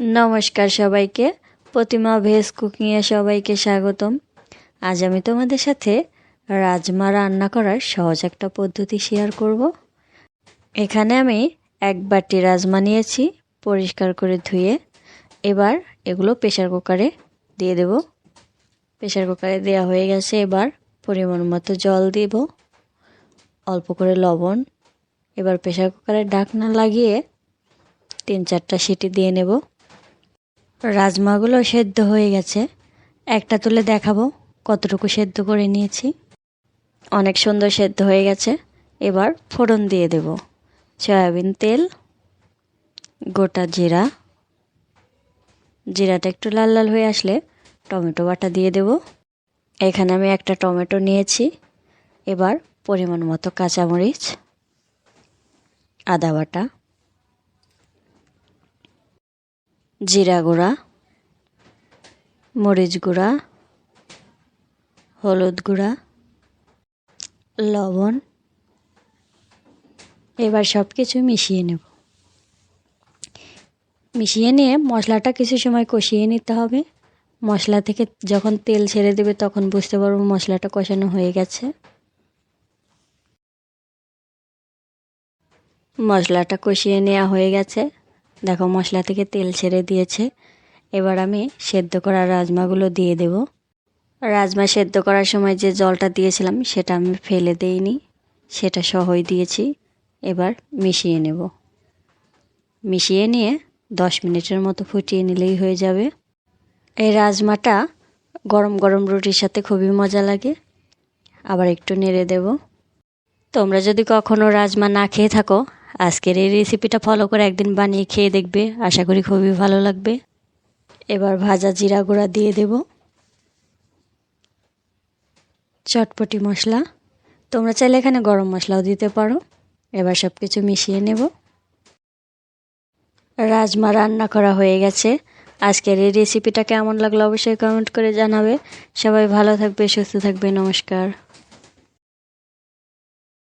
নমস্কার সবাইকে। প্রতিমা ভেজ কুকিংয়ে সবাইকে স্বাগতম। আজ আমি তোমাদের সাথে রাজমা রান্না করার সহজ একটা পদ্ধতি শেয়ার করব। এখানে আমি এক বাটি রাজমা নিয়েছি, পরিষ্কার করে ধুয়ে। এবার এগুলো প্রেশার কুকারে দিয়ে দেব। প্রেশার কুকারে দেওয়া হয়ে গেছে, এবার পরিমাণ মতো জল দেব। অল্প করে লবণ। এবার প্রেশার কুকারের ঢাকনা লাগিয়ে তিন চারটা সিটি দিয়ে নেব। রাজমাগুলো সেদ্ধ হয়ে গেছে। একটা তুলে দেখাবো কতটুকু সেদ্ধ করে নিয়েছি। অনেক সুন্দর সেদ্ধ হয়ে গেছে। এবার ফোড়ন দিয়ে দেব। সয়াবিন তেল, গোটা জিরা। জিরাটা একটু লাল লাল হয়ে আসলে টমেটো বাটা দিয়ে দেব। এখানে আমি একটা টমেটো নিয়েছি। এবার পরিমাণ মতো কাঁচামরিচ, আদা বাটা। জিরা গুঁড়া, মরিচ গুঁড়া, হলুদ গুঁড়া, লবণ, এবার সব কিছু মিশিয়ে নেব। মিশিয়ে নিয়ে মশলাটা কিছু সময় কষিয়ে নিতে হবে। মশলা থেকে যখন তেল ছেড়ে দেবে তখন বুঝতে পারব মশলাটা কষানো হয়ে গেছে। মশলাটা কষিয়ে নেওয়া হয়ে গেছে। দেখো, মশলা থেকে তেল ছেড়ে দিয়েছে। এবার আমি সেদ্ধ করা রাজমাগুলো দিয়ে দেব। রাজমা সেদ্ধ করার সময় যে জলটা দিয়েছিলাম, সেটা আমি ফেলে দেইনি। সেটা সহই দিয়েছি। এবার মিশিয়ে নেব। মিশিয়ে নিয়ে দশ মিনিটের মতো ফুটিয়ে নিলেই হয়ে যাবে। এই রাজমাটা গরম গরম রুটির সাথে খুবই মজা লাগে। আবার একটু নেড়ে দেব। তোমরা যদি কখনও রাজমা না খেয়ে থাকো আজকের এই রেসিপিটা ফলো করে একদিন বানিয়ে খেয়ে দেখবে। আশা করি খুবই ভালো লাগবে। এবার ভাজা জিরা গুঁড়া দিয়ে দেব। চটপটি মশলা। তোমরা চাইলে এখানে গরম মশলাও দিতে পারো। এবার সব কিছু মিশিয়ে নেব। রাজমা রান্না করা হয়ে গেছে। আজকের এই রেসিপিটা কেমন লাগল অবশ্যই কমেন্ট করে জানাবে। সবাই ভালো থাকবে, সুস্থ থাকবে, নমস্কার।